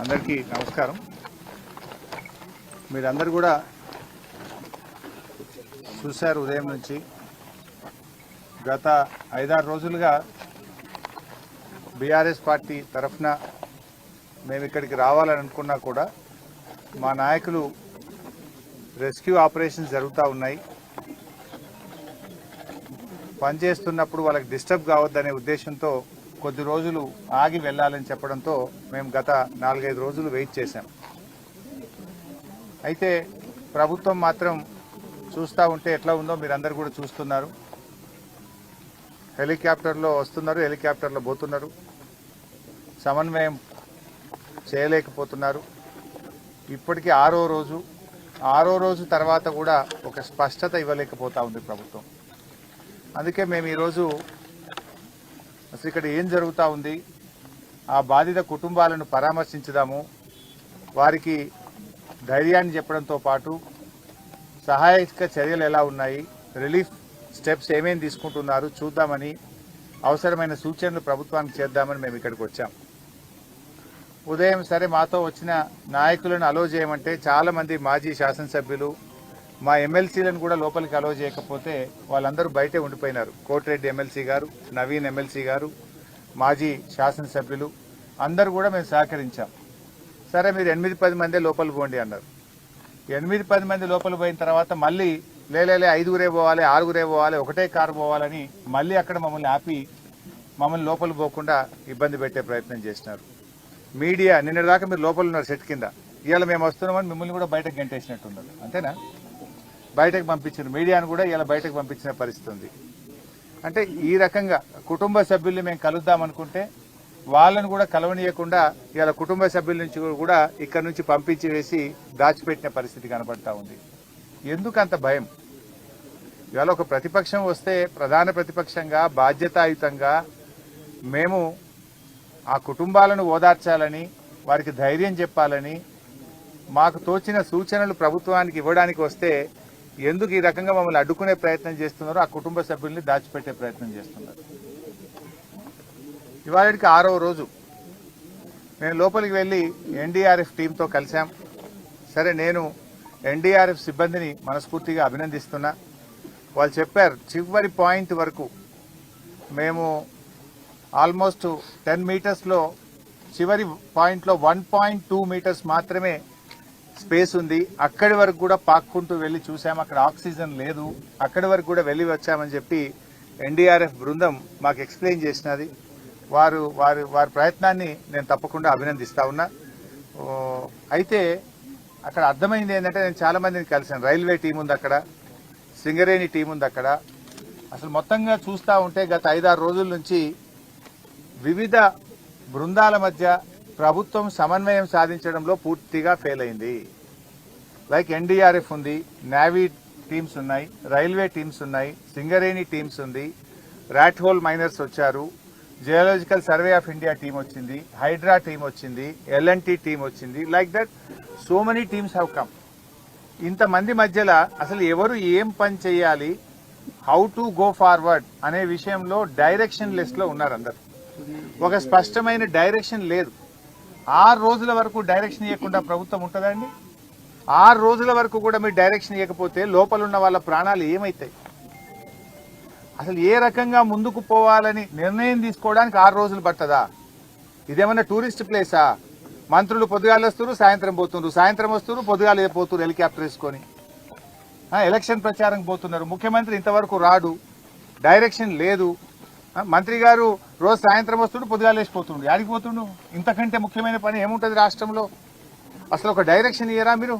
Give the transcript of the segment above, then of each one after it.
అందరికీ నమస్కారం. మీరందరూ కూడా చూశారు ఉదయం నుంచి. గత ఐదారు రోజులుగా బీఆర్ఎస్ పార్టీ తరఫున మేము ఇక్కడికి రావాలని అనుకున్నా కూడా మా నాయకులు రెస్క్యూ ఆపరేషన్స్ జరుగుతూ ఉన్నాయి. పనిచేస్తున్నప్పుడు వాళ్ళకి డిస్టర్బ్ కావద్దనే ఉద్దేశంతో కొద్ది రోజులు ఆగి వెళ్ళాలని చెప్పడంతో మేము గత నాలుగైదు రోజులు వెయిట్ చేశాం. అయితే ప్రభుత్వం మాత్రం చూస్తూ ఉంటే ఎట్లా ఉందో మీరందరూ కూడా చూస్తున్నారు. హెలికాప్టర్లో వస్తున్నారు హెలికాప్టర్లో పోతున్నారు. సమన్వయం చేయలేకపోతున్నారు. ఇప్పటికీ ఆరో రోజు ఆరో రోజు తర్వాత కూడా ఒక స్పష్టత ఇవ్వలేకపోతా ఉంది ప్రభుత్వం. అందుకే మేము ఈరోజు అసలు ఇక్కడ ఏం జరుగుతూ ఉంది? ఆ బాధిత కుటుంబాలను పరామర్శించుదాము. వారికి ధైర్యాన్ని చెప్పడంతో పాటు సహాయక చర్యలు ఎలా ఉన్నాయి? రిలీఫ్ స్టెప్స్ ఏమేమి తీసుకుంటున్నారు? చూద్దామని అవసరమైన సూచనలు ప్రభుత్వానికి చేద్దామని మేము ఇక్కడికి వచ్చాం. ఉదయం సరే మాతో వచ్చిన నాయకులను అలో చేయమంటే చాలామంది మాజీ శాసనసభ్యులు మా ఎమ్మెల్సీలను కూడా లోపలికి అలో చేయకపోతే వాళ్ళందరూ బయటే ఉండిపోయినారు. కోటిరెడ్డి ఎమ్మెల్సీ గారు నవీన్ ఎమ్మెల్సీ గారు మాజీ శాసనసభ్యులు అందరూ కూడా మేము సహకరించాం. సరే మీరు ఎనిమిది పది మందే లోపల పోండి అన్నారు. ఎనిమిది పది మంది లోపల పోయిన తర్వాత మళ్ళీ లేలే ఐదుగురే పోవాలి ఆరుగురే పోవాలి ఒకటే కారు పోవాలని మళ్ళీ అక్కడ మమ్మల్ని ఆపి మమ్మల్ని లోపల పోకుండా ఇబ్బంది పెట్టే ప్రయత్నం చేసినారు. మీడియా నిన్నటిదాకా మీరు లోపల ఉన్నారు సెట్ కింద. ఇవాళ మేము వస్తున్నామని మిమ్మల్ని కూడా బయటకు గంటేసినట్టున్నారు. అంతేనా? బయటకు పంపించిన మీడియాను కూడా ఇలా బయటకు పంపించిన పరిస్థితి ఉంది. అంటే ఈ రకంగా కుటుంబ సభ్యుల్ని మేము కలుద్దాం అనుకుంటే వాళ్ళను కూడా కలవనీయకుండా ఇలా కుటుంబ సభ్యుల నుంచి కూడా ఇక్కడ నుంచి పంపించి వేసి దాచిపెట్టిన పరిస్థితి కనబడతా ఉంది. ఎందుకు అంత భయం? ఇవాళ ఒక ప్రతిపక్షం వస్తే ప్రధాన ప్రతిపక్షంగా బాధ్యతాయుతంగా మేము ఆ కుటుంబాలను ఓదార్చాలని వారికి ధైర్యం చెప్పాలని మాకు తోచిన సూచనలు ప్రభుత్వానికి ఇవ్వడానికి వస్తే ఎందుకు ఈ రకంగా మమ్మల్ని అడ్డుకునే ప్రయత్నం చేస్తున్నారో ఆ కుటుంబ సభ్యుల్ని దాచిపెట్టే ప్రయత్నం చేస్తున్నారు. ఇవాళకి ఆరో రోజు. నేను లోపలికి వెళ్ళి ఎన్డీఆర్ఎఫ్ టీంతో కలిశాం. సరే నేను ఎన్డీఆర్ఎఫ్ సిబ్బందిని మనస్ఫూర్తిగా అభినందిస్తున్నా. వాళ్ళు చెప్పారు చివరి పాయింట్ వరకు మేము ఆల్మోస్ట్ టెన్ మీటర్స్లో చివరి పాయింట్లో వన్ పాయింట్ టూ మీటర్స్ మాత్రమే స్పేస్ ఉంది. అక్కడి వరకు కూడా పాక్కుంటూ వెళ్ళి చూసాము అక్కడ ఆక్సిజన్ లేదు. అక్కడి వరకు కూడా వెళ్ళి వచ్చామని చెప్పి ఎన్డీఆర్ఎఫ్ బృందం మాకు ఎక్స్ప్లెయిన్ చేసినది. వారు వారి వారి ప్రయత్నాన్ని నేను తప్పకుండా అభినందిస్తా ఉన్నా. అయితే అక్కడ అర్థమైంది ఏంటంటే నేను చాలా మందిని కలిసాను రైల్వే టీం ఉంది అక్కడ. సింగరేణి టీం ఉంది అక్కడ. అసలు మొత్తంగా చూస్తూ ఉంటే గత ఐదారు రోజుల నుంచి వివిధ బృందాల మధ్య ప్రభుత్వం సమన్వయం సాధించడంలో పూర్తిగా ఫెయిల్ అయింది. లైక్ ఎన్డీఆర్ఎఫ్ ఉంది నేవీ టీమ్స్ ఉన్నాయి రైల్వే టీమ్స్ ఉన్నాయి సింగరేణి టీమ్స్ ఉంది ర్యాట్ హోల్ మైనర్స్ వచ్చారు geological survey of India team వచ్చింది హైడ్రా టీం వచ్చింది ఎల్ఎన్టీ టీం వచ్చింది like that so many teams have come ఇంతమంది మధ్యలో అసలు ఎవరు ఏం పని చేయాలి హౌ టు గో ఫార్వర్డ్ అనే విషయంలో డైరెక్షన్ లెస్ ఉన్నారు అందరు. ఒక స్పష్టమైన డైరెక్షన్ లేదు. ఆరు రోజుల వరకు డైరెక్షన్ ఇవ్వకుండా ప్రభుత్వం ఉంటుందండి ఆరు రోజుల వరకు కూడా మీరు డైరెక్షన్ ఇవ్వకపోతే లోపల ఉన్న వాళ్ళ ప్రాణాలు ఏమవుతాయి అసలు ఏ రకంగా ముందుకు పోవాలని నిర్ణయం తీసుకోవడానికి ఆరు రోజులు పట్టదా ఇదేమన్నా టూరిస్ట్ ప్లేసా మంత్రులు పొద్దుగాలు వస్తున్నారు సాయంత్రం పోతున్నారు సాయంత్రం వస్తున్నారు పొద్దుగాలు పోతున్నారు హెలికాప్టర్ వేసుకొని. ఎలక్షన్ ప్రచారం పోతున్నారు. ముఖ్యమంత్రి ఇంతవరకు రాడు. డైరెక్షన్ లేదు. మంత్రి గారు రోజు సాయంత్రం వస్తుండు పొద్దుగాలు లేచిపోతుండు ఆడికి పోతుండు? ఇంతకంటే ముఖ్యమైన పని ఏముంటుంది రాష్ట్రంలో? అసలు ఒక డైరెక్షన్ ఇయ్యరా మీరు?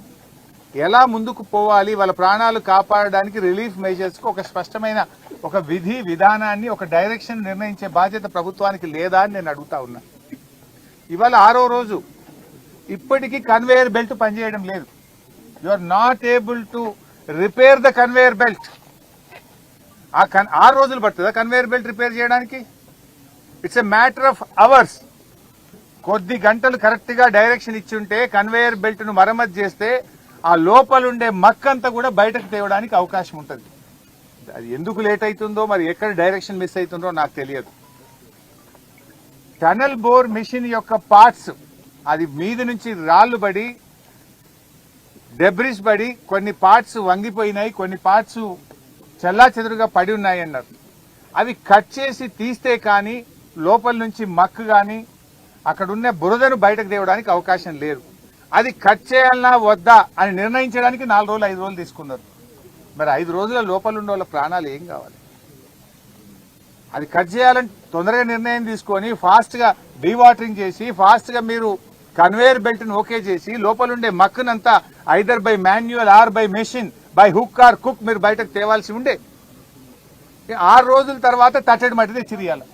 ఎలా ముందుకు పోవాలి? వాళ్ళ ప్రాణాలు కాపాడడానికి రిలీఫ్ మెజర్స్కి ఒక స్పష్టమైన ఒక విధి విధానాన్ని ఒక డైరెక్షన్ నిర్ణయించే బాధ్యత ప్రభుత్వానికి లేదా అని నేను అడుగుతా ఉన్నా. ఇవాళ ఆరో రోజు. ఇప్పటికీ కన్వేయర్ బెల్ట్ పనిచేయడం లేదు. You are not able to repair the conveyor belt ఆ కన్ ఆరు రోజులు పడుతుందా కన్వేయర్ బెల్ట్ రిపేర్ చేయడానికి? It's a matter of hours కొద్ది గంటలు కరెక్ట్గా డైరెక్షన్ ఇచ్చి ఉంటే కన్వేయర్ బెల్ట్ను మరమ్మతు చేస్తే ఆ లోపలుండే మక్కంతా కూడా బయటకు తేవడానికి అవకాశం ఉంటుంది. అది ఎందుకు లేట్ అవుతుందో మరి ఎక్కడ డైరెక్షన్ మిస్ అవుతుందో నాకు తెలియదు. టనల్ బోర్ మిషన్ యొక్క పార్ట్స్ అది మీద నుంచి రాళ్ళు పడి డెబ్రిస్ పడి కొన్ని పార్ట్స్ వంగిపోయినాయి కొన్ని పార్ట్స్ చెల్లా చెదురుగా పడి ఉన్నాయి అన్నారు అవి కట్ చేసి తీస్తే కానీ లోపల నుంచి మక్కు కానీ అక్కడున్న బురదను బయటకు తేవడానికి అవకాశం లేదు. అది కట్ చేయాలన్నా వద్దా అని నిర్ణయించడానికి నాలుగు రోజులు ఐదు రోజులు తీసుకున్నారు. మరి ఐదు రోజుల లోపల ఉండే వాళ్ళ ప్రాణాలు ఏం కావాలి? అది కట్ చేయాలని తొందరగా నిర్ణయం తీసుకొని ఫాస్ట్గా డీవాటరింగ్ చేసి ఫాస్ట్గా మీరు కన్వేయర్ బెల్ట్ని ఓకే చేసి లోపల ఉండే మక్కునంతా either by manual or by machine by hook or cook మీరు బయటకు తేవాల్సి ఉండే ఆరు రోజుల తర్వాత తట్టడి మట్టి తెచ్చిరియాలి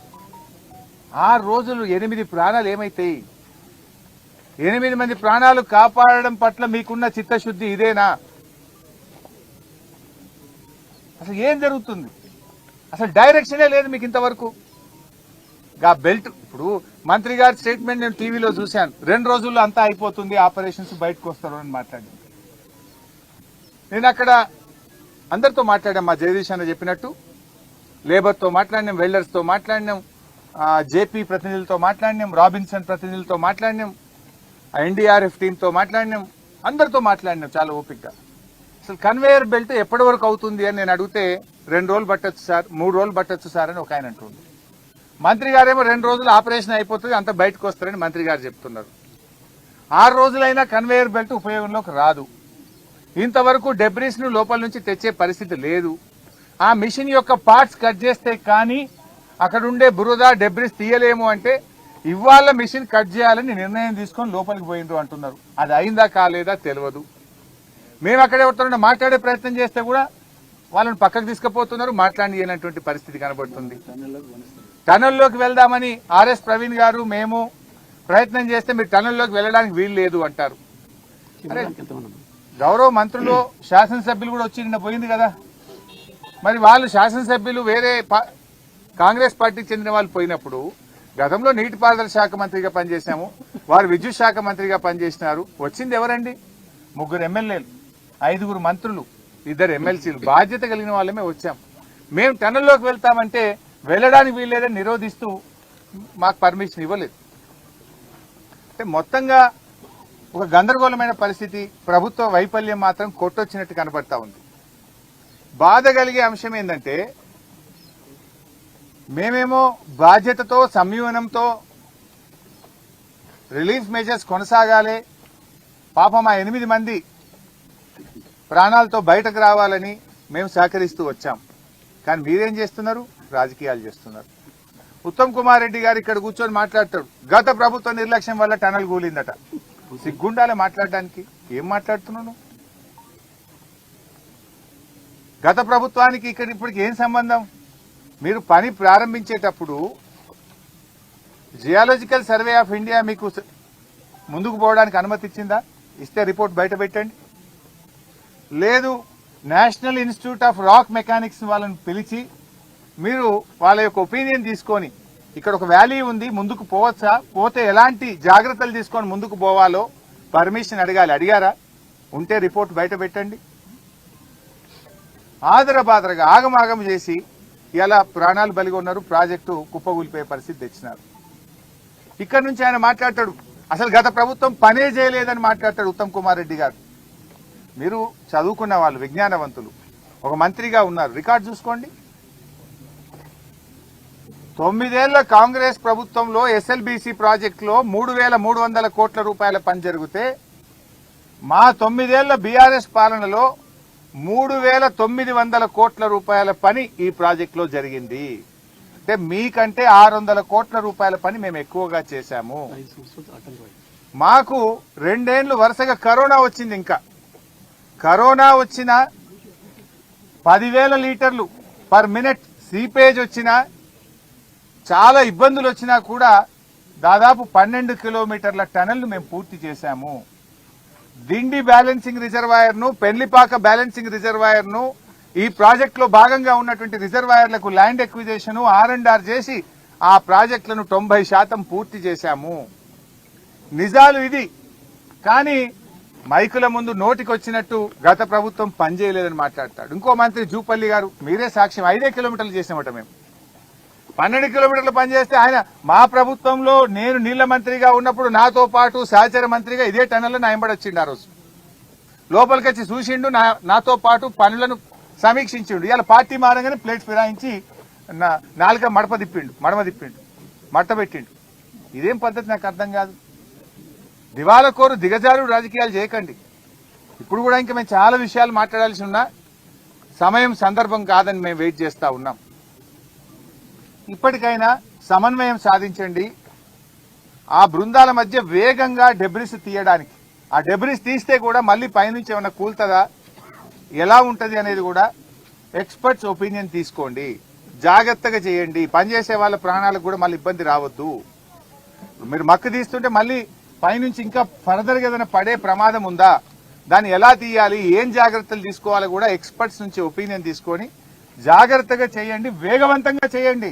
ఆరు రోజులు ఎనిమిది ప్రాణాలు ఏమైతాయి? ఎనిమిది మంది ప్రాణాలు కాపాడడం పట్ల మీకున్న చిత్తశుద్ధి ఇదేనా? అసలు ఏం జరుగుతుంది? అసలు డైరెక్షనే లేదు మీకు ఇంతవరకు. గా బెల్ట్ ఇప్పుడు మంత్రి గారి స్టేట్మెంట్ నేను టీవీలో చూశాను. రెండు రోజుల్లో అంతా అయిపోతుంది ఆపరేషన్స్ బయటకు వస్తారు అని మాట్లాడింది నేను అక్కడ అందరితో మాట్లాడాం మా జగదీష్ అన్న చెప్పినట్టు. లేబర్తో మాట్లాడినాం వెల్డర్స్తో మాట్లాడినాం. జేపీ ప్రతినిధులతో మాట్లాడినాం రాబిన్సన్ ప్రతినిధులతో మాట్లాడినాం ఎన్డీఆర్ఎఫ్ టీంతో మాట్లాడినాం అందరితో మాట్లాడినాం చాలా ఓపికగా అసలు కన్వేయర్ బెల్ట్ ఎప్పటి వరకు అవుతుంది అని నేను అడిగితే రెండు రోజులు పట్టొచ్చు సార్ మూడు రోజులు పట్టొచ్చు సార్ అని ఒక ఆయన అంటుంది మంత్రి గారేమో రెండు రోజులు ఆపరేషన్ అయిపోతుంది అంత బయటకు వస్తారని మంత్రి గారు చెప్తున్నారు. ఆరు రోజులైనా కన్వేయర్ బెల్ట్ ఉపయోగంలోకి రాదు. ఇంతవరకు డెబ్రీస్ను లోపల నుంచి తెచ్చే పరిస్థితి లేదు. ఆ మిషన్ యొక్క పార్ట్స్ కట్ చేస్తే కానీ అక్కడుండే బురద డెబ్రిస్ తీయలేము అంటే ఇవాళ మిషన్ కట్ చేయాలని నిర్ణయం తీసుకొని లోపలికి పోయిండ్రు అంటున్నారు. అది అయిందా కాలేదా తెలియదు. మేము అక్కడ ఎవరితో మాట్లాడే ప్రయత్నం చేస్తే కూడా వాళ్ళని పక్కకు తీసుకుపోతున్నారు మాట్లాడినటువంటి పరిస్థితి కనబడుతుంది. టనల్లోకి వెళ్దామని ఆర్ఎస్ ప్రవీణ్ గారు మేము ప్రయత్నం చేస్తే మీరు టనల్లోకి వెళ్ళడానికి వీలు లేదు అంటారు. గౌరవ మంత్రులు శాసనసభ్యులు కూడా వచ్చి నిన్న పోయింది కదా. మరి వాళ్ళు శాసనసభ్యులు వేరే పా- కాంగ్రెస్ పార్టీకి చెందిన వాళ్ళు పోయినప్పుడు గతంలో నీటిపారుదల శాఖ మంత్రిగా పనిచేశాము వారు విద్యుత్ శాఖ మంత్రిగా పనిచేసినారు. వచ్చింది ఎవరండి? ముగ్గురు ఎమ్మెల్యేలు ఐదుగురు మంత్రులు ఇద్దరు ఎమ్మెల్సీలు. బాధ్యత కలిగిన వాళ్ళమే వచ్చాం. మేము టన్నల్లోకి వెళ్తామంటే వెళ్ళడానికి వీల్లేదని నిరోధిస్తూ మాకు పర్మిషన్ ఇవ్వలేదు. అంటే మొత్తంగా ఒక గందరగోళమైన పరిస్థితి ప్రభుత్వ వైఫల్యం మాత్రం కొట్టొచ్చినట్టు కనబడతా ఉంది. బాధ కలిగే అంశం ఏంటంటే మేమేమో బాధ్యతతో సంయమనంతో రిలీఫ్ మెజర్స్ కొనసాగాలి. పాపం ఆ ఎనిమిది మంది ప్రాణాలతో బయటకు రావాలని మేము సహకరిస్తూ వచ్చాం. కానీ మీరేం చేస్తున్నారు? రాజకీయాలు చేస్తున్నారు. ఉత్తమ్ కుమార్ రెడ్డి గారు ఇక్కడ కూర్చొని మాట్లాడతాడు. గత ప్రభుత్వ నిర్లక్ష్యం వల్ల టనల్ కూలిందట. సిగ్గుండాలే మాట్లాడడానికి? ఏం మాట్లాడుతున్నాను గత ప్రభుత్వానికి ఇక్కడ ఇప్పటికి ఏం సంబంధం? మీరు పని ప్రారంభించేటప్పుడు జియాలజికల్ సర్వే ఆఫ్ ఇండియా మీకు ముందుకు పోవడానికి అనుమతి ఇచ్చిందా ఇస్తే రిపోర్ట్ బయట పెట్టండి. లేదు national institute of rock mechanics వాళ్ళని పిలిచి మీరు వాళ్ళ యొక్క ఒపీనియన్ తీసుకొని ఇక్కడ ఒక వ్యాలీ ఉంది ముందుకు పోవచ్చా? పోతే ఎలాంటి జాగ్రత్తలు తీసుకొని ముందుకు పోవాలో పర్మిషన్ అడగాలి. అడిగారా? ఉంటే రిపోర్ట్ బయట పెట్టండి. ఆదరబాదరగా ఆగమాగం చేసి ఇలా ప్రాణాలు బలిగి ఉన్నారు ప్రాజెక్టు కుప్పగూలిపోయే పరిస్థితి తెచ్చినారు. ఇక్కడ నుంచి ఆయన మాట్లాడతాడు అసలు గత ప్రభుత్వం పనే చేయలేదని మాట్లాడతాడు ఉత్తమ్ కుమార్ రెడ్డి గారు. మీరు చదువుకున్న వాళ్ళు విజ్ఞానవంతులు ఒక మంత్రిగా ఉన్నారు రికార్డు చూసుకోండి. తొమ్మిదేళ్ళ కాంగ్రెస్ ప్రభుత్వంలో ఎస్ఎల్బీసీ ప్రాజెక్టులో మూడు వేల మూడు వందల కోట్ల రూపాయల పని జరిగితే మా తొమ్మిదేళ్ళ బీఆర్ఎస్ పాలనలో మూడు వేల తొమ్మిది వందల కోట్ల రూపాయల పని ఈ ప్రాజెక్టులో జరిగింది. అంటే మీకంటే ఆరు వందల కోట్ల రూపాయల పని మేము ఎక్కువగా చేశాము. మాకు రెండేళ్ళు వరుసగా కరోనా వచ్చింది ఇంకా. కరోనా వచ్చిన పదివేల లీటర్లు పర్ మినిట్ సీపేజ్ వచ్చిన చాలా ఇబ్బందులు వచ్చినా కూడా దాదాపు పన్నెండు కిలోమీటర్ల టనల్ మేము పూర్తి చేశాము. దిండి బ్యాలెన్సింగ్ రిజర్వాయర్ను పెళ్ళిపాక బ్యాలెన్సింగ్ రిజర్వాయర్ను ఈ ప్రాజెక్ట్లో భాగంగా ఉన్నటువంటి రిజర్వాయర్లకు land acquisition R and R చేసి ఆ ప్రాజెక్టులను తొంభై శాతం పూర్తి చేశాము. నిజాలు ఇది. కానీ మైకుల ముందు నోటికొచ్చినట్టు గత ప్రభుత్వం పనిచేయలేదని మాట్లాడతాడు. ఇంకో మంత్రి జూపల్లి గారు మీరే సాక్ష్యం ఐదే కిలోమీటర్లు చేసామట మేము. పన్నెండు కిలోమీటర్లు పనిచేస్తే ఆయన మా ప్రభుత్వంలో నేను నీళ్ళ మంత్రిగా ఉన్నప్పుడు నాతో పాటు సహచర మంత్రిగా ఇదే టన్నెల్లో నాయంబడి వచ్చిండు ఆ రోజు. లోపలికి వచ్చి చూసిండు నా- నాతో పాటు పనులను సమీక్షించిండు. ఇవాళ పార్టీ మారంగానే ప్లేట్ ఫిరాయించి నా నాలుక మడప తిప్పిండు మడమ తిప్పిండు మట్ట పెట్టిండు. ఇదేం పద్ధతి నాకు అర్థం కాదు. దివాలా కోరు దిగజారు రాజకీయాలు చేయకండి. ఇప్పుడు కూడా ఇంకా మేము చాలా విషయాలు మాట్లాడాల్సి ఉన్నా సమయం సందర్భం కాదని మేము వెయిట్ చేస్తా ఉన్నాం. ఇప్పటికైనా సమన్వయం సాధించండి. ఆ బృందాల మధ్య వేగంగా డెబ్రిస్ తీయడానికి. ఆ డెబ్రిస్ తీస్తే కూడా మళ్ళీ పైనుంచి ఏమైనా కూల్తుందా? ఎలా ఉంటుంది అనేది కూడా ఎక్స్పర్ట్స్ ఒపీనియన్ తీసుకోండి. జాగ్రత్తగా చేయండి. పనిచేసే వాళ్ళ ప్రాణాలకు కూడా మళ్ళీ ఇబ్బంది రావద్దు. మీరు మక్కు తీస్తుంటే మళ్ళీ పైనుంచి ఇంకా ఫర్దర్గా ఏదైనా పడే ప్రమాదం ఉందా? దాన్ని ఎలా తీయాలి? ఏం జాగ్రత్తలు తీసుకోవాలో కూడా ఎక్స్పర్ట్స్ నుంచి ఒపీనియన్ తీసుకొని జాగ్రత్తగా చేయండి. వేగవంతంగా చేయండి.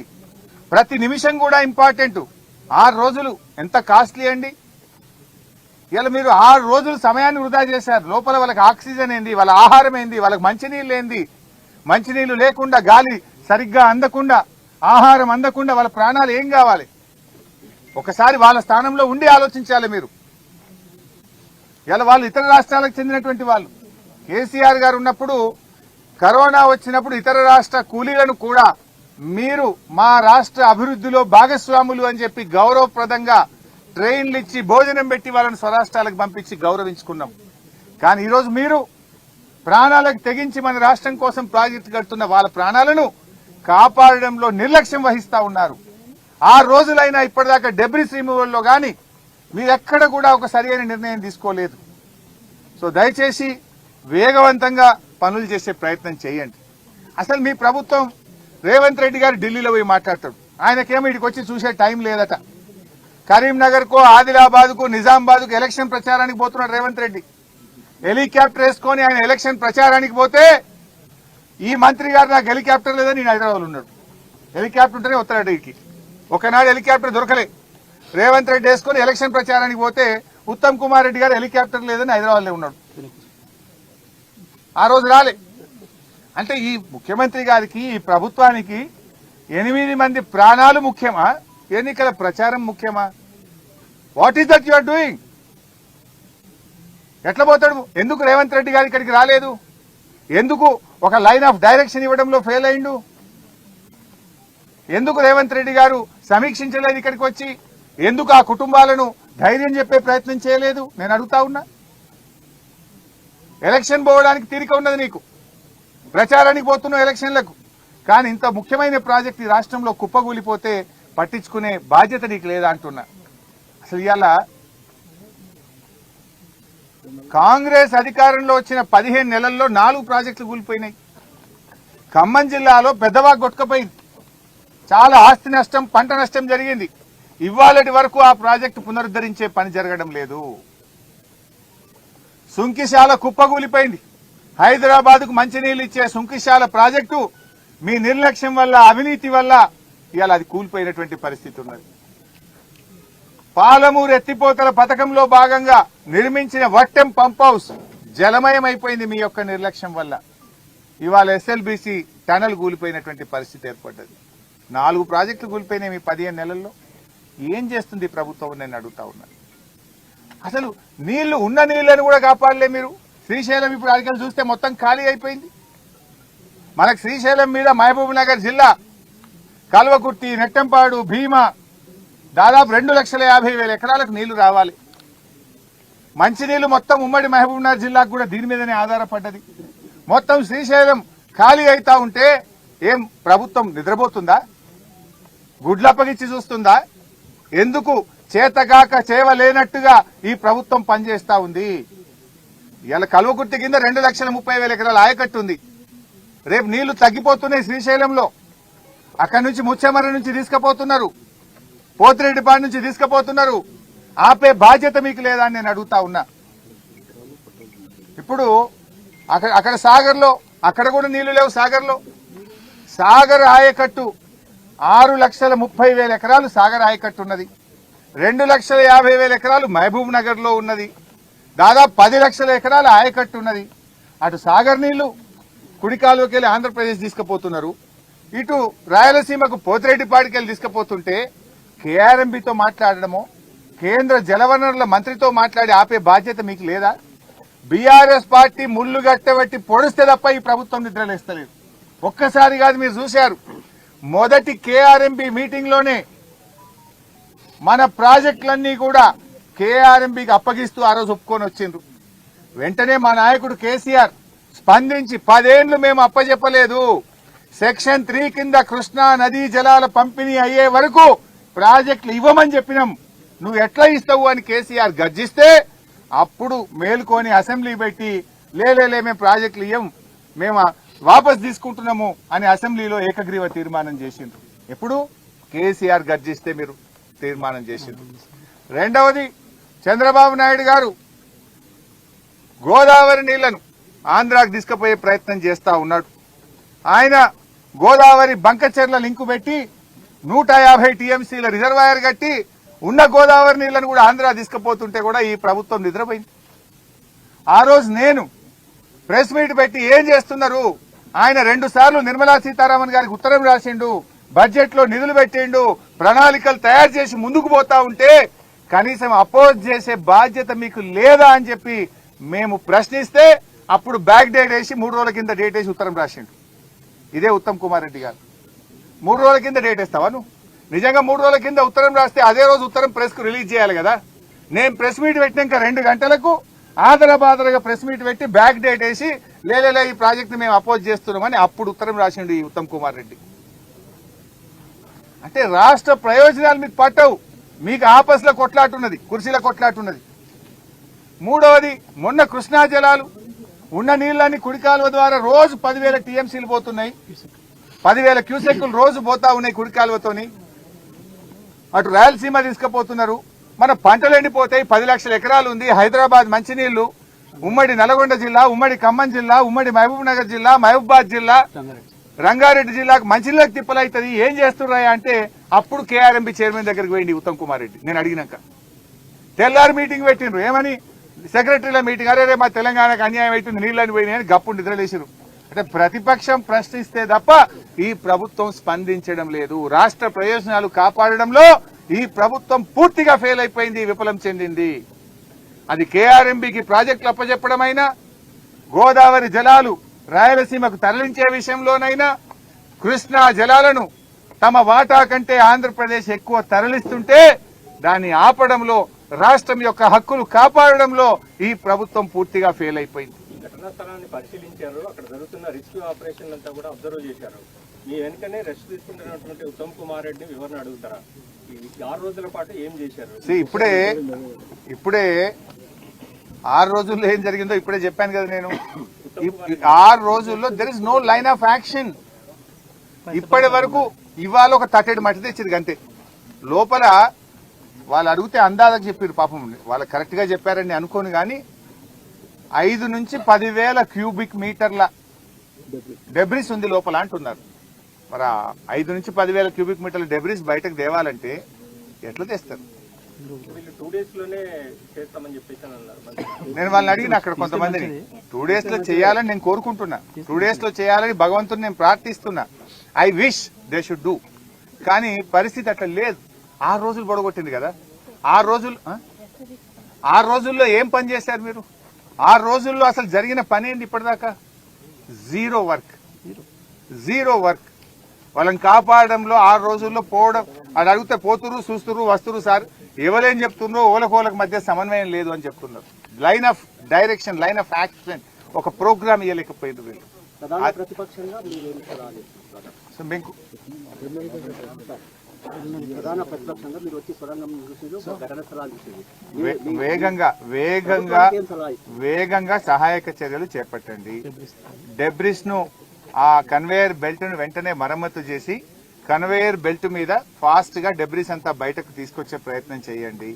ప్రతి నిమిషం కూడా ఇంపార్టెంట్. ఆరు రోజులు ఎంత కాస్ట్లీ అండి? ఇలా మీరు ఆరు రోజులు సమయాన్ని వృధా చేశారు. లోపల వాళ్ళకి ఆక్సిజన్ ఏంది? వాళ్ళ ఆహారం ఏంది? వాళ్ళకి మంచినీళ్ళు ఏంది? మంచినీళ్ళు లేకుండా గాలి సరిగ్గా అందకుండా ఆహారం అందకుండా వాళ్ళ ప్రాణాలు ఏం కావాలి? ఒకసారి వాళ్ళ స్థానంలో ఉండి ఆలోచించాలి మీరు. ఇలా వాళ్ళు ఇతర రాష్ట్రాలకు చెందినటువంటి వాళ్ళు. కేసీఆర్ గారు ఉన్నప్పుడు కరోనా వచ్చినప్పుడు ఇతర రాష్ట్ర కూలీలను కూడా మీరు మా రాష్ట్ర అభివృద్ధిలో భాగస్వాములు అని చెప్పి గౌరవప్రదంగా ట్రైన్లు ఇచ్చి భోజనం పెట్టి వాళ్ళని స్వరాష్ట్రాలకు పంపించి గౌరవించుకున్నాం. కానీ ఈరోజు మీరు ప్రాణాలకు తెగించి మన రాష్ట్రం కోసం ప్రాజెక్టు కడుతున్న వాళ్ళ ప్రాణాలను కాపాడడంలో నిర్లక్ష్యం వహిస్తా ఉన్నారు. ఆ రోజులైనా ఇప్పటిదాకా డెబ్రిస్ రిమూవల్లో గాని మీరు ఎక్కడ కూడా ఒక సరైన నిర్ణయం తీసుకోలేదు. సో దయచేసి వేగవంతంగా పనులు చేసే ప్రయత్నం చేయండి. అసలు మీ ప్రభుత్వం రేవంత్ రెడ్డి గారు ఢిల్లీలో పోయి మాట్లాడతాడు. ఆయనకేమో ఇక్కడికి వచ్చి చూసే టైం లేదట. కరీంనగర్కు ఆదిలాబాద్కు నిజామాబాద్కు ఎలక్షన్ ప్రచారానికి పోతున్నాడు రేవంత్ రెడ్డి. హెలికాప్టర్ వేసుకొని ఆయన ఎలక్షన్ ప్రచారానికి పోతే ఈ మంత్రి గారు నాకు హెలికాప్టర్ లేదని నేను హైదరాబాద్ ఉన్నాడు. హెలికాప్టర్ ఉంటేనే వస్తాడు ఇక్కడికి ఒకనాడు హెలికాప్టర్ దొరకలే. రేవంత్ రెడ్డి వేసుకొని ఎలక్షన్ ప్రచారానికి పోతే ఉత్తమ్ కుమార్ రెడ్డి గారు హెలికాప్టర్ లేదని హైదరాబాద్లో ఉన్నాడు. ఆ రోజు రాలే. అంటే ఈ ముఖ్యమంత్రి గారికి ఈ ప్రభుత్వానికి ఎనిమిది మంది ప్రాణాలు ముఖ్యమా? ఎన్నికల ప్రచారం ముఖ్యమా? What is that you are doing ఎట్లా పోతాడు? ఎందుకు రేవంత్ రెడ్డి గారు ఇక్కడికి రాలేదు? ఎందుకు ఒక లైన్ ఆఫ్ డైరెక్షన్ ఇవ్వడంలో ఫెయిల్ అయిండు? ఎందుకు రేవంత్ రెడ్డి గారు సమీక్షించలేదు ఇక్కడికి వచ్చి? ఎందుకు ఆ కుటుంబాలను ధైర్యం చెప్పే ప్రయత్నం చేయలేదు? నేను అడుగుతా ఉన్నా. ఎలక్షన్ పోవడానికి తీరిక ఉన్నది నీకు. ప్రచారానికి పోతున్నాం ఎలక్షన్లకు. కానీ ఇంత ముఖ్యమైన ప్రాజెక్ట్ ఈ రాష్ట్రంలో కుప్పగూలిపోతే పట్టించుకునే బాధ్యత నీకు లేదా అంటున్నా. అసలు ఇవాళ కాంగ్రెస్ అధికారంలో వచ్చిన పదిహేను నెలల్లో నాలుగు ప్రాజెక్టులు కూలిపోయినాయి. ఖమ్మం జిల్లాలో పెద్దవా కొట్టుకపోయింది చాలా ఆస్తి నష్టం పంట నష్టం జరిగింది. ఇవాళటి వరకు ఆ ప్రాజెక్టు పునరుద్ధరించే పని జరగడం లేదు. సుంకిశాల కుప్పగూలిపోయింది. హైదరాబాద్కు మంచినీళ్ళు ఇచ్చే సుంకిశాల ప్రాజెక్టు మీ నిర్లక్ష్యం వల్ల అవినీతి వల్ల ఇవాళ అది కూలిపోయినటువంటి పరిస్థితి ఉన్నది. పాలమూరు ఎత్తిపోతల పథకంలో భాగంగా నిర్మించిన వట్టెం పంప్ హౌస్ జలమయమైపోయింది మీ యొక్క నిర్లక్ష్యం వల్ల. ఇవాళ ఎస్ఎల్బిసి టనల్ కూలిపోయినటువంటి పరిస్థితి ఏర్పడ్డది. నాలుగు ప్రాజెక్టులు కూలిపోయినాయి మీ పదిహేను నెలల్లో. ఏం చేస్తుంది ప్రభుత్వం నేను అడుగుతా ఉన్నాను అసలు నీళ్ళు ఉన్న నీళ్ళను కూడా కాపాడలే మీరు. శ్రీశైలం ఇప్పుడు అడిగలు చూస్తే మొత్తం ఖాళీ అయిపోయింది. మనకు శ్రీశైలం మీద మహబూబ్ నగర్ జిల్లా కల్వకుర్తి నెట్టంపాడు భీమా దాదాపు రెండు లక్షల యాభై వేల ఎకరాలకు నీళ్ళు రావాలి. మంచినీళ్ళు మొత్తం ఉమ్మడి మహబూబ్ నగర్ జిల్లాకు కూడా దీని మీదనే ఆధారపడ్డది. మొత్తం శ్రీశైలం ఖాళీ అవుతా ఉంటే ఏం ప్రభుత్వం నిద్రపోతుందా? గుడ్లప్పగిచ్చి చూస్తుందా? ఎందుకు చేతగాక చేవలేనట్టుగా ఈ ప్రభుత్వం పనిచేస్తా ఉంది? ఇలా కల్వకుర్తి కింద రెండు లక్షల ముప్పై వేల ఎకరాల ఆయకట్టు ఉంది. రేపు నీళ్ళు తగ్గిపోతున్నాయి శ్రీశైలంలో. అక్కడి నుంచి ముచ్చెమర నుంచి తీసుకుపోతున్నారు. పోతిరెడ్డిపాడు నుంచి తీసుకుపోతున్నారు. ఆపే బాధ్యత మీకు లేదా అని నేను అడుగుతా ఉన్నా. ఇప్పుడు అక్కడ అక్కడ సాగర్లో అక్కడ కూడా నీళ్ళు లేవు సాగర్లో. సాగర్ ఆయకట్టు ఆరు లక్షల ముప్పై వేల ఎకరాలు సాగర్ ఆయకట్టు ఉన్నది రెండు లక్షల యాభై వేల ఎకరాలు మహబూబ్ నగర్లో ఉన్నది. దాదాపు పది లక్షల ఎకరాల ఆయకట్టు ఉన్నది. అటు సాగర్ నీళ్ళు కుడి కాలువకి వెళ్ళి ఆంధ్రప్రదేశ్ తీసుకుపోతున్నారు. ఇటు రాయలసీమకు పోతిరెడ్డిపాడికి వెళ్ళి తీసుకుపోతుంటే కేఆర్ఎంబితో మాట్లాడడము కేంద్ర జలవనరుల మంత్రితో మాట్లాడి ఆపే బాధ్యత మీకు లేదా? బీఆర్ఎస్ పార్టీ ముళ్ళు గట్టబెట్టి పొడిస్తే తప్ప ఈ ప్రభుత్వం నిద్రలేస్తలేదు. ఒక్కసారి కాదు మీరు చూశారు. మొదటి కేఆర్ఎంబి మీటింగ్లోనే మన ప్రాజెక్టులన్నీ కూడా కేఆర్ఎంబికి అప్పగిస్తూ ఆ రోజు ఒప్పుకొని వచ్చిండ్రు. వెంటనే మా నాయకుడు కేసీఆర్ స్పందించి పదేండ్లు మేము అప్పచెప్పలేదు సెక్షన్ త్రీ కింద కృష్ణా నదీ జలాల పంపిణీ అయ్యే వరకు ప్రాజెక్టులు ఇవ్వమని చెప్పినాం. నువ్వు ఎట్లా ఇస్తావు? అని కేసీఆర్ గర్జిస్తే అప్పుడు మేల్కొని అసెంబ్లీ పెట్టి లేలేలే మేము ప్రాజెక్టులు ఇవ్వం మేము వాపస్ తీసుకుంటున్నాము అని అసెంబ్లీలో ఏకగ్రీవ తీర్మానం చేసిండ్రు. ఎప్పుడు? కేసీఆర్ గర్జిస్తే మీరు తీర్మానం చేసిండ్రు. రెండవది చంద్రబాబు నాయుడు గారు గోదావరి నీళ్ళను ఆంధ్రాకు తీసుకుపోయే ప్రయత్నం చేస్తా ఉన్నాడు. ఆయన గోదావరి బంకచెర్ల లింకు పెట్టి నూట యాభై టీఎంసీల రిజర్వాయర్ కట్టి ఉన్న గోదావరి నీళ్ళను కూడా ఆంధ్ర తీసుకుపోతుంటే కూడా ఈ ప్రభుత్వం నిద్రపోయింది. ఆ రోజు నేను ప్రెస్ మీట్ పెట్టి ఏం చేస్తున్నారు? ఆయన రెండు సార్లు నిర్మలా సీతారామన్ గారికి ఉత్తరం రాసిండు బడ్జెట్లో నిధులు పెట్టిండు ప్రణాళికలు తయారు చేసి ముందుకు పోతా ఉంటే కనీసం అపోజ్ చేసే బాధ్యత మీకు లేదా అని చెప్పి మేము ప్రశ్నిస్తే అప్పుడు బ్యాక్ డేట్ వేసి మూడు రోజుల కింద డేట్ వేసి ఉత్తరం రాసిండు. ఇదే ఉత్తమ్ కుమార్ రెడ్డి గారు. మూడు రోజుల కింద డేట్ వేస్తావా నువ్వు? నిజంగా మూడు రోజుల కింద ఉత్తరం రాస్తే అదే రోజు ఉత్తరం ప్రెస్కు రిలీజ్ చేయాలి కదా? నేను ప్రెస్ మీట్ పెట్టినాక రెండు గంటలకు ఆదరబాదరగా ప్రెస్ మీట్ పెట్టి బ్యాక్ డేట్ వేసి లేలేలే ఈ ప్రాజెక్ట్ని మేము అపోజ్ చేస్తున్నామని అప్పుడు ఉత్తరం రాసిండు ఈ ఉత్తమ్ కుమార్ రెడ్డి. అంటే రాష్ట్ర ప్రయోజనాలు మీకు పట్టవు. మీకు ఆపస్ల కొట్లాటున్నది కుర్చీల కొట్లాటున్నది మూడవది మొన్న కృష్ణా జలాలు ఉన్న నీళ్ళని కుడికాలువ ద్వారా రోజు పదివేల టీఎంసీలు పోతున్నాయి. పదివేల క్యూసెక్కులు రోజు పోతా ఉన్నాయి కుడికాలువతోని. అటు రాయలసీమ తీసుకుపోతున్నారు. మన పంటలు ఎండిపోతాయి పది లక్షల ఎకరాలు ఉంది హైదరాబాద్ మంచినీళ్ళు ఉమ్మడి నల్గొండ జిల్లా ఉమ్మడి ఖమ్మం జిల్లా ఉమ్మడి మహబూబ్ నగర్ జిల్లా మహబూబాద్ జిల్లా రంగారెడ్డి జిల్లాకు మంచినీళ్ళకి తిప్పలవుతుంది ఏం చేస్తున్నాయా అంటే అప్పుడు కేఆర్ఎంపీ చైర్మన్ దగ్గరికి పోయింది ఉత్తమ్ కుమార్ రెడ్డి. నేను అడిగినాక. తెల్లారి మీటింగ్ పెట్టిండ్రు. ఏమని? సెక్రటరీల మీటింగ్. అరే మా తెలంగాణకు అన్యాయం అవుతుంది నీళ్ళని పోయినాయని గప్పుడు నిద్రలేసారు అంటే ప్రతిపక్షం ప్రశ్నిస్తే తప్ప ఈ ప్రభుత్వం స్పందించడం లేదు. రాష్ట్ర ప్రయోజనాలు కాపాడడంలో ఈ ప్రభుత్వం పూర్తిగా ఫెయిల్ అయిపోయింది విఫలం చెందింది. అది కేఆర్ఎంబికి ప్రాజెక్టులు అప్పచెప్పడమైనా గోదావరి జలాలు రాయలసీమకు తరలించే విషయంలోనైనా కృష్ణా జలాలను తమ వాటా కంటే ఆంధ్రప్రదేశ్ ఎక్కువ తరలిస్తుంటే దాన్ని ఆపడంలో రాష్ట్రం యొక్క హక్కులు కాపాడడంలో ఈ ప్రభుత్వం పూర్తిగా ఫెయిల్ అయిపోయింది. ఈ ఘటనా స్థలాన్ని పరిశీలించారు. అక్కడ జరుగుతున్న రెస్క్యూ ఆపరేషన్ అంతా కూడా అబ్జర్వ్ చేశారు. మీ వెనుకనే రెస్ట్ తీసుకుంటున్నటువంటి ఉత్తమ్ కుమార్ రెడ్డిని వివరణ అడుగుతారా? ఈ ఆరు రోజుల పాటు ఏం చేశారు? See, ఇప్పుడే ఇప్పుడే ఆరు రోజుల్లో ఏం జరిగిందో ఇప్పుడే చెప్పాను కదా నేను. ఆరు రోజుల్లో there is no line of action ఇప్పటి వరకు ఇవాళ ఒక తట్టెడు మట్టి తెచ్చింది అంతే లోపల వాళ్ళు అడిగితే అందాలకు చెప్పారు పాపం. వాళ్ళు కరెక్ట్గా చెప్పారని అనుకోను కానీ ఐదు నుంచి పదివేల క్యూబిక్ మీటర్ల డెబ్రిస్ ఉంది లోపల అంటున్నారు. మరి ఐదు నుంచి పదివేల క్యూబిక్ మీటర్ల డెబ్రిస్ బయటకు తేవాలంటే ఎట్లా తెస్తారు? నేను వాళ్ళని అడిగిన అక్కడ కొంతమందిని టూ డేస్లో చేయాలని నేను కోరుకుంటున్నా. టూ డేస్లో చేయాలని భగవంతుని నేను ప్రార్థిస్తున్నా. I wish they should do కానీ పరిస్థితి అట్లా లేదు. ఆరు రోజులు పొడగొట్టింది కదా. ఆరు రోజులు ఆ? ఆరు రోజుల్లో ఏం పని చేశారు మీరు? ఆరు రోజుల్లో అసలు జరిగిన పని ఏంటి ఇప్పటిదాకా? జీరో వర్క్ జీరో వర్క్ వాళ్ళని కాపాడడంలో ఆరు రోజుల్లో పోవడం అది అడిగితే పోతురు చూస్తురు వస్తురు సార్. ఎవరేం చెప్తున్నారు ఓలకోలకు మధ్య సమన్వయం లేదు అని చెప్తున్నారు. Line of direction line of action ఒక ప్రోగ్రామ్ ఇవ్వలేకపోయింది వీళ్ళు. ప్రధాన ప్రతిపక్షంగా మీరు ఏం సలహాలు ఇస్తున్నారు? సో మీకు ప్రధాన ప్రతిపక్షంగా మీరు వచ్చి సొరంగం చూసి ఘటన సలహాలు చూసేది వే- వేగంగా వేగంగా? వేగంగా సహాయక చర్యలు చేపట్టండి డెబ్రిస్ను ఆ కన్వేయర్ బెల్ట్ను వెంటనే మరమ్మతు చేసి కన్వేయర్ బెల్ట్ మీద ఫాస్ట్గా డెబ్రిస్ అంతా బయటకు తీసుకొచ్చే ప్రయత్నం చేయండి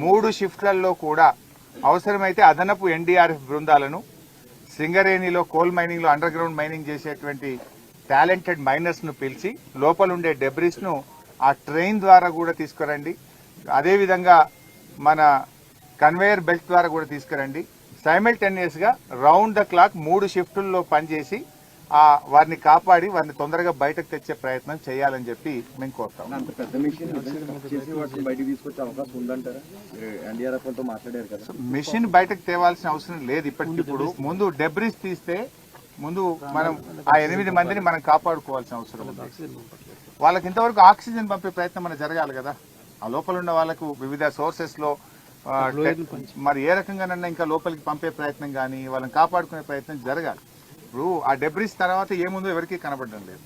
మూడు షిఫ్ట్లలో కూడా అవసరమైతే అదనపు ఎన్డీఆర్ఎఫ్ బృందాలను సింగరేణిలో కోల్ మైనింగ్లో అండర్ గ్రౌండ్ మైనింగ్ చేసేటువంటి టాలెంటెడ్ మైనర్స్ను పిలిచి లోపల ఉండే డెబ్రిస్ను ఆ ట్రైన్ ద్వారా కూడా తీసుకురండి. అదేవిధంగా మన కన్వేయర్ బెల్ట్ ద్వారా కూడా తీసుకురండి. సైమల్టేనియస్గా రౌండ్ ద క్లాక్ మూడు షిఫ్టుల్లో పనిచేసి ఆ వారిని కాపాడి వారిని తొందరగా బయటకు తెచ్చే ప్రయత్నం చేయాలని చెప్పి మేము కోరుతాం. అంత పెద్ద మిషన్ బయటికి తీసుకొచ్చే అవకాశం ఉందంటారా? ఎన్డీఆర్ఎఫ్తో మాట్లాడారు కదా. మిషన్ బయటకు తేవాల్సిన అవసరం లేదు ఇప్పటికిప్పుడు ముందు డెబ్రిస్ తీస్తే ముందు మనం ఆ ఎనిమిది మందిని మనం కాపాడుకోవాల్సిన అవసరం ఉంది. వాళ్ళకి ఇంతవరకు ఆక్సిజన్ పంపే ప్రయత్నం మన జరగాలి కదా. ఆ లోపల ఉన్న వాళ్ళకు వివిధ సోర్సెస్లో మరి ఏ రకంగానన్నా ఇంకా లోపలికి పంపే ప్రయత్నం కానీ వాళ్ళని కాపాడుకునే ప్రయత్నం జరగాలి. ఇప్పుడు ఆ డెబ్రిస్ తర్వాత ఏముందో ఎవరికీ కనబడడం లేదు.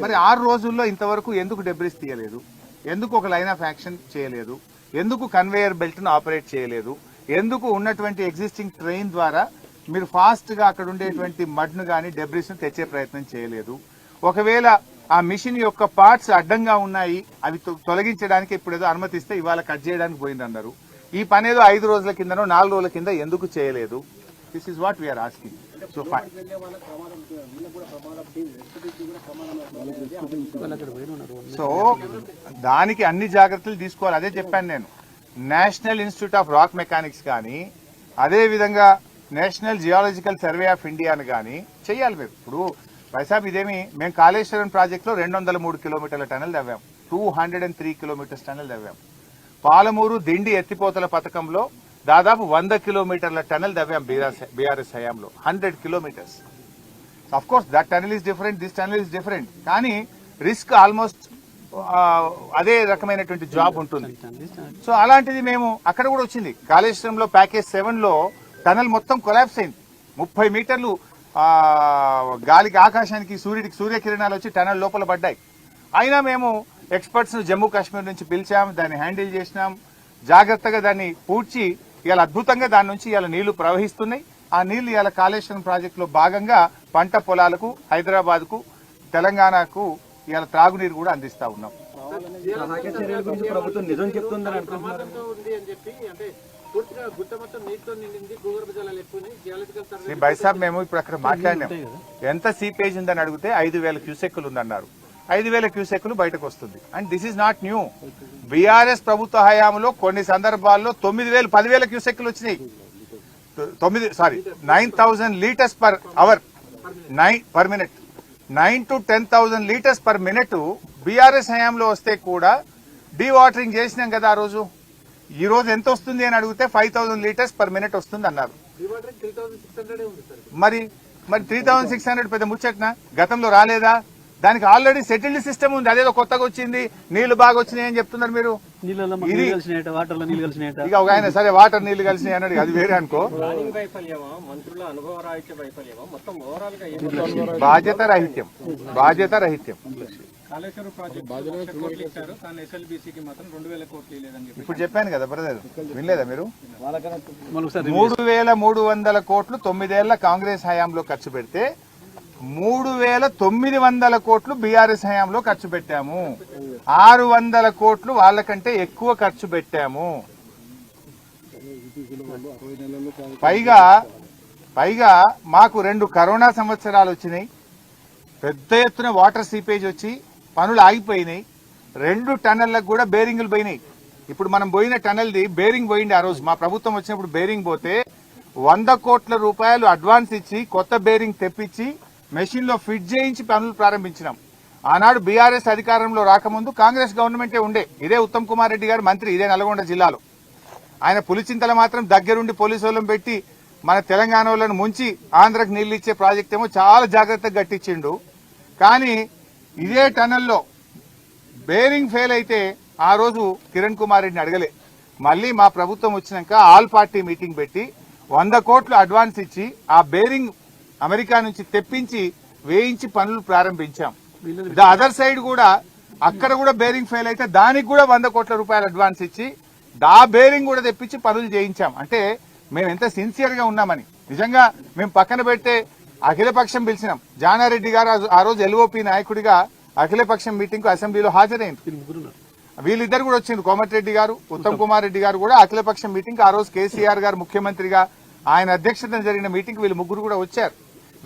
మరి ఆరు రోజుల్లో ఇంతవరకు ఎందుకు డెబ్రిస్ తీయలేదు? ఎందుకు ఒక లైన్ ఆఫ్ యాక్షన్ చేయలేదు? ఎందుకు కన్వేయర్ బెల్ట్ను ఆపరేట్ చేయలేదు? ఎందుకు ఉన్నటువంటి ఎగ్జిస్టింగ్ ట్రైన్ ద్వారా మీరు ఫాస్ట్గా అక్కడ ఉండేటువంటి మడ్ను కానీ డెబ్రిస్ను తెచ్చే ప్రయత్నం చేయలేదు? ఒకవేళ ఆ మిషన్ యొక్క పార్ట్స్ అడ్డంగా ఉన్నాయి అవి తొ- తొలగించడానికి ఇప్పుడు ఏదో అనుమతిస్తే ఇవాళ కట్ చేయడానికి పోయిందన్నారు. ఈ పని ఏదో ఐదు రోజుల కిందనో నాలుగు రోజుల కింద ఎందుకు చేయలేదు? This is what we are asking so fine so దానికి అన్ని జాగ్రత్తలు తీసుకోవాలి. అదే చెప్పాను నేను. National institute of rock mechanics కానీ అదే విధంగా నేషనల్ జియాలజికల్ సర్వే ఆఫ్ ఇండియాని కానీ చెయ్యాలి మీరు ఇప్పుడు వైసాబ్ ఇదేమి మేము కాళేశ్వరం ప్రాజెక్ట్లో రెండు వందల మూడు కిలోమీటర్ల tunnel తవ్వాం. Two hundred and three kilometres tunnel తవ్వాం. Palamuru Dindi ఎత్తిపోతల పథకంలో దాదాపు వంద కిలోమీటర్ల టనల్ దవ్వాం బీఆర్ఎస్ హయాంలో. Hundred kilometres. Of course that tunnel is different this tunnel is different కానీ రిస్క్ ఆల్మోస్ట్ అదే రకమైనటువంటి జాబ్ ఉంటుంది. సో అలాంటిది మేము అక్కడ కూడా వచ్చింది. కాళేశ్వరంలో ప్యాకేజ్ సెవెన్లో టనల్ మొత్తం కొలాప్స్ అయింది. ముప్పై మీటర్లు గాలికి ఆకాశానికి సూర్యుడికి సూర్యకిరణాలు వచ్చి టనల్ లోపల పడ్డాయి. అయినా మేము ఎక్స్పర్ట్స్ జమ్మూ కాశ్మీర్ నుంచి పిలిచాం దాన్ని హ్యాండిల్ చేసినాం. జాగ్రత్తగా దాన్ని పూడ్చి ఇవాళ అద్భుతంగా దాని నుంచి ఇవాళ నీళ్ళు ప్రవహిస్తున్నాయి. ఆ నీళ్ళు ఇవాళ కాళేశ్వరం ప్రాజెక్ట్లో భాగంగా పంట పొలాలకు హైదరాబాద్కు తెలంగాణకు ఇవాళ త్రాగునీరు కూడా అందిస్తా ఉన్నాం. బైసాబ్ మేము ఇప్పుడు అక్కడ మాట్లాడినాం. ఎంత సీపేజ్ ఉందని అడిగితే ఐదు వేల క్యూసెక్కులు ఉందన్నారు. ఐదు వేల క్యూసెక్కులు బయటకు వస్తుంది and this is not new BRS ప్రభుత్వ హయాంలో కొన్ని సందర్భాల్లో తొమ్మిది వేలు పదివేల క్యూసెక్కులు వచ్చినాయి. తొమ్మిది sorry nine thousand litres per hour nine per minute. Nine to ten thousand litres per minute BRS హయాంలో వస్తే కూడా డీ వాటరింగ్ చేసినాం కదా ఆ రోజు. ఈ రోజు ఎంత వస్తుంది అని అడిగితే five thousand litres per minute వస్తుంది అన్నారు. మరి మరి త్రీ థౌసండ్ సిక్స్ హండ్రెడ్ పెద్ద ముచ్చట్నా? గతంలో రాలేదా? దానికి ఆల్రెడీ సెటిల్డ్ సిస్టమ్ ఉంది. అదేదో కొత్తగా వచ్చింది. నీళ్ళు బాగా వచ్చినాయి అని చెప్తున్నారు మీరు. ఇక ఒక ఆయన సరే వాటర్ నీళ్ళు కలిసినాయి అన్నాడు. అది వేరే అనుకో. బాధ్యత రహిత్యం బాధ్యత రహిత్యం ఇప్పుడు చెప్పాను కదా బ్రదర్ వినలేదా మీరు? మూడు వేల మూడు వందల కోట్లు తొమ్మిదేళ్ళ కాంగ్రెస్ హయాంలో ఖర్చు పెడితే మూడు వేల తొమ్మిది వందల కోట్లు బీఆర్ఎస్ హయాంలో ఖర్చు పెట్టాము. ఆరు వందల కోట్లు వాళ్ళకంటే ఎక్కువ ఖర్చు పెట్టాము. పైగా పైగా మాకు రెండు కరోనా సంవత్సరాలు వచ్చినాయి. పెద్ద ఎత్తున వాటర్ సీపేజ్ వచ్చి పనులు ఆగిపోయినాయి. రెండు టన్నెల్లకు కూడా బేరింగ్లు పోయినాయి. ఇప్పుడు మనం పోయిన టన్నెల్ది బేరింగ్ పోయింది ఆ రోజు. మా ప్రభుత్వం వచ్చినప్పుడు బేరింగ్ పోతే వంద కోట్ల రూపాయలు అడ్వాన్స్ ఇచ్చి కొత్త బేరింగ్ తెప్పించి మెషిన్లో ఫిట్ చేయించి పనులు ప్రారంభించినాం. ఆనాడు బీఆర్ఎస్ అధికారంలో రాకముందు కాంగ్రెస్ గవర్నమెంటే ఉండే. ఇదే ఉత్తమ్ కుమార్ రెడ్డి గారు మంత్రి ఇదే నల్గొండ జిల్లాలో. ఆయన పులిచింతల మాత్రం దగ్గరుండి పోలీసు వాళ్ళని పెట్టి మన తెలంగాణ వాళ్ళని ముంచి ఆంధ్రకు నీళ్ళు ఇచ్చే ప్రాజెక్ట్ ఏమో చాలా జాగ్రత్తగా గట్టించిండు కానీ ఇదే టనల్లో బేరింగ్ ఫెయిల్ అయితే ఆ రోజు కిరణ్ కుమార్ రెడ్డిని అడగలే. మళ్ళీ మా ప్రభుత్వం వచ్చినాక ఆల్ పార్టీ మీటింగ్ పెట్టి వంద కోట్లు అడ్వాన్స్ ఇచ్చి ఆ బేరింగ్ అమెరికా నుంచి తెప్పించి వేయించి పనులు ప్రారంభించాం. ద అదర్ సైడ్ కూడా అక్కడ కూడా బేరింగ్ ఫెయిల్ అయితే దానికి కూడా వంద కోట్ల రూపాయలు అడ్వాన్స్ ఇచ్చి దా బేరింగ్ కూడా తెప్పించి పనులు చేయించాం. అంటే మేము ఎంత సిన్సియర్గా ఉన్నామని. నిజంగా మేము పక్కన పెట్టే అఖిలపక్షం పిలిచినాం. జానారెడ్డి గారు ఆ- రోజు ఎల్ఓపి నాయకుడిగా అఖిలపక్షం మీటింగ్కు అసెంబ్లీలో హాజరైంది. వీళ్ళిద్దరు కూడా వచ్చిండ్రు. కోమటిరెడ్డి గారు ఉత్తమ్ కుమార్ రెడ్డి గారు కూడా అఖిలపక్షం మీటింగ్ ఆ రోజు కేసీఆర్ గారు ముఖ్యమంత్రిగా ఆయన అధ్యక్షతన జరిగిన మీటింగ్ వీళ్ళు ముగ్గురు కూడా వచ్చారు.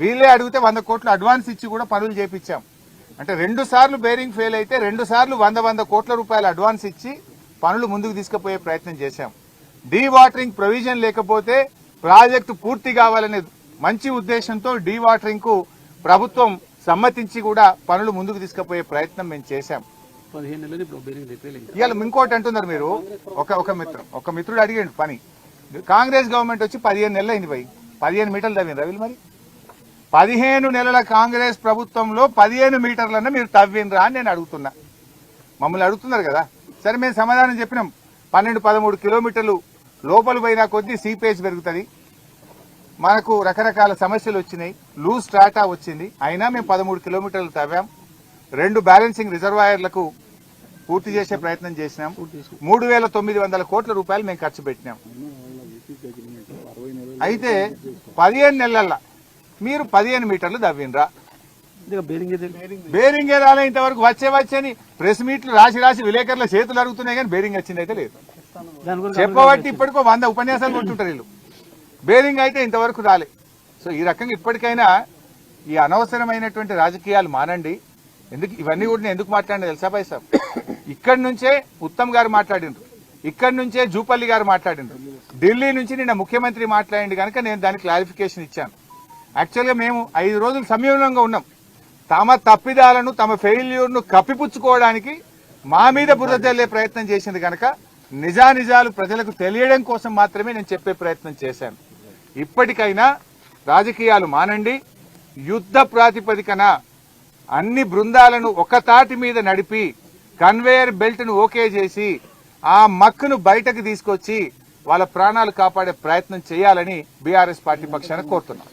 వీళ్ళే అడిగితే వంద కోట్లు అడ్వాన్స్ ఇచ్చి కూడా పనులు చేపించాం. అంటే రెండు సార్లు బేరింగ్ ఫెయిల్ అయితే రెండు సార్లు వంద వంద కోట్ల రూపాయలు అడ్వాన్స్ ఇచ్చి పనులు ముందుకు తీసుకుపోయే ప్రయత్నం చేశాం. డీ వాటరింగ్ ప్రొవిజన్ లేకపోతే ప్రాజెక్టు పూర్తి కావాలనే మంచి ఉద్దేశంతో డీ వాటరింగ్కు ప్రభుత్వం సమ్మతించి కూడా పనులు ముందుకు తీసుకుపోయే ప్రయత్నం మేము చేశాం. ఇవాళ ఇంకోటి అంటున్నారు మీరు. ఒక ఒక మిత్రం ఒక మిత్రుడు అడిగాడు పని. కాంగ్రెస్ గవర్నమెంట్ వచ్చి పదిహేను నెలలు అయింది పోయి పదిహేను మీటర్లు తవ్వింది రవిలు మరి. పదిహేను నెలల కాంగ్రెస్ ప్రభుత్వంలో పదిహేను మీటర్లన్నా మీరు తవ్వినరా అని నేను అడుగుతున్నా. మమ్మల్ని అడుగుతున్నారు కదా. సరే మేము సమాధానం చెప్పినాం. పన్నెండు పదమూడు కిలోమీటర్లు లోపల పోయినా కొద్దీ సీపేజ్ పెరుగుతుంది. మనకు రకరకాల సమస్యలు వచ్చినాయి. లూజ్ స్ట్రాటా వచ్చింది. అయినా మేము పదమూడు కిలోమీటర్లు తవ్వాం. రెండు బ్యాలెన్సింగ్ రిజర్వాయర్లకు పూర్తి చేసే ప్రయత్నం చేసినాం. మూడు వేల తొమ్మిది వందల కోట్ల రూపాయలు మేము ఖర్చు పెట్టినాం. అయితే పదిహేను నెలల్లో మీరు పదిహేను మీటర్లు తవ్వినరా ఇక బేరింగ్ అయితే బేరింగ్ ఏ రాలే ఇంతవరకు? వచ్చే వచ్చని ప్రెస్ మీట్లు రాసి రాసి విలేకరుల చేతులు అరుగుతున్నాయి కానీ బేరింగ్ వచ్చింది అయితే లేదు. చెప్పబట్టి ఇప్పటికో వంద ఉపన్యాసాలు కొట్టుంటారు వీళ్ళు. బేరింగ్ అయితే ఇంతవరకు రాలే. సో ఈ రకంగా ఇప్పటికైనా ఈ అనవసరమైనటువంటి రాజకీయాలు మానండి. ఎందుకు? ఇవన్నీ కూడా నేను ఎందుకు మాట్లాడినా తెలుసా పైసా ఇక్కడి నుంచే ఉత్తమ్ గారు మాట్లాడిండ్రు. ఇక్కడి నుంచే జూపల్లి గారు మాట్లాడిండ్రు. ఢిల్లీ నుంచి నిన్న ముఖ్యమంత్రి మాట్లాడింది కనుక నేను దానికి క్లారిఫికేషన్ ఇచ్చాను. యాక్చువల్గా మేము ఐదు రోజులు సంయమనంగా ఉన్నాం. తమ తప్పిదాలను తమ ఫెయిల్యూర్ను కప్పిపుచ్చుకోవడానికి మా మీద బురద చల్లే ప్రయత్నం చేసింది కనుక నిజానిజాలు ప్రజలకు తెలియడం కోసం మాత్రమే నేను చెప్పే ప్రయత్నం చేశాను. ఇప్పటికైనా రాజకీయాలు మానండి. యుద్ధ ప్రాతిపదికన అన్ని బృందాలను ఒక తాటి మీద నడిపి కన్వేయర్ బెల్ట్ను ఓకే చేసి ఆ మక్కును బయటకు తీసుకొచ్చి వాళ్ళ ప్రాణాలు కాపాడే ప్రయత్నం చేయాలని బీఆర్ఎస్ పార్టీ పక్షాన కోరుతున్నాం.